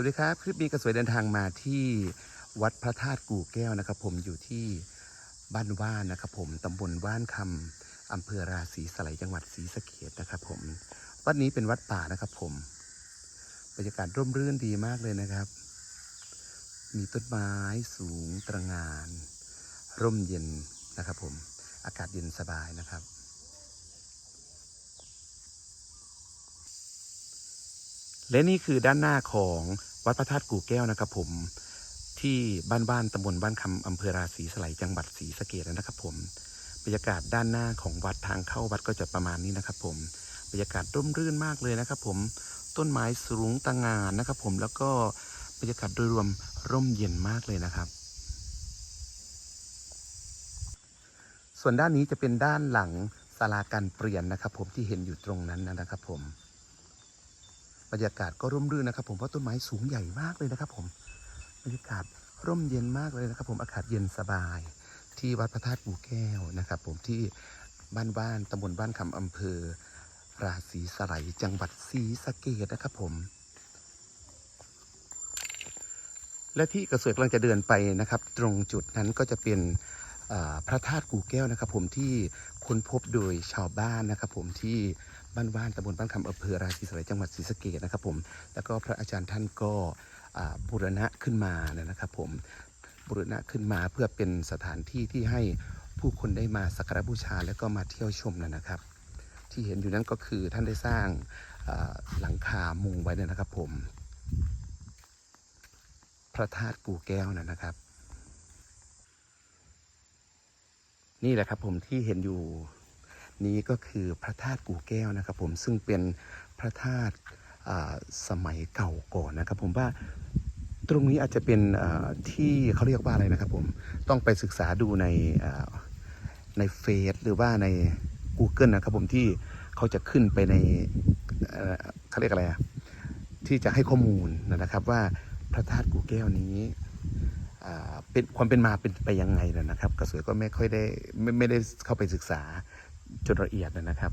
วัสดีครับ คลิปนี้กระสวยเดินทางมาที่วัดพระธาตุกู่แก้วนะครับ ผมอยู่ที่บ้านว่านนะครับ ผมตำบลว่านคำอำเภอราศีสไลจังหวัดศรีสะเกษนะครับ ผมวัดนี้เป็นวัดป่านะครับ ผมบรรยากาศร่มรื่นดีมากเลยนะครับ มีต้นไม้สูงตระงาน ร่มเย็นนะครับ ผมอากาศเย็นสบายนะครับ และนี่คือด้านหน้าของวัดพระธาตุกู่แก้วนะครับ ผมที่บ้านบ้านตำบลบ้านคำอำเภอราศีสไลจังหวัดศรีสะเกษนะครับ ผมบรรยากาศด้านหน้าของวัดทางเข้าวัดก็จะประมาณนี้นะครับ ผมบรรยากาศร่มรื่นมากเลยนะครับ ผมต้นไม้สูงตะงานนะครับ ผมแล้วก็บรรยากาศโดยรวมร่มเย็นมากเลยนะครับ ส่วนด้านนี้จะเป็นด้านหลังศาลาการเปลี่ยนนะครับ ผมที่เห็นอยู่ตรงนั้นนะครับ ผม บรรยากาศก็ร่มรื่นนะครับ ผมเพราะต้นไม้สูงใหญ่มากเลยนะครับ ผมบรรยากาศร่มเย็นมากเลยนะครับ ผมอากาศเย็นสบาย ที่วัดพระธาตุปูแก้วนะครับ ผมที่บ้านบ้านตำบลบ้านคำอำเภอ ราศีสไลจังหวัดศรีสะเกดนะครับ ผม และที่กระเสวยกำลังจะเดินไปนะครับ ตรงจุดนั้นก็จะเป็น พระธาตุกูแก้วนะครับ ผมที่ค้นพบโดยชาวบ้านนะครับ ผมที่บ้านว่านตำบลบ้านคำอำเภอราศีสไลยจังหวัดศรีสะเกดนะครับ ผมแล้วก็พระอาจารย์ท่านก็บูรณะขึ้นมานะครับ ผมบูรณะขึ้นมาเพื่อเป็นสถานที่ที่ให้ผู้คนได้มาสักการบูชาแล้วก็มาเที่ยวชมนะครับ ที่เห็นอยู่นั้นก็คือท่านได้สร้างหลังคามุงไว้นะครับ ผม พระธาตุกูแก้วนะครับ นี่แหละครับผมที่เห็นอยู่นี้ก็คือพระธาตุกู่แก้วนะครับ ผมซึ่งเป็นพระธาตุสมัยเก่าก่อนนะครับ ผมว่าตรงนี้อาจจะเป็นที่เขาเรียกว่าอะไรนะครับ ผมต้องไปศึกษาดูในในเฟซหรือว่าใน Google นะครับ ผมที่เขาจะขึ้นไปในเขาเรียกอะไรที่จะให้ข้อมูลนะครับว่าพระธาตุกู่แก้วนี้ เป็นความเป็นมาเป็นไปยังไงนะครับกระสวยก็ไม่ค่อยได้ไม่ไม่ได้เข้าไปศึกษาจนละเอียดนะครับ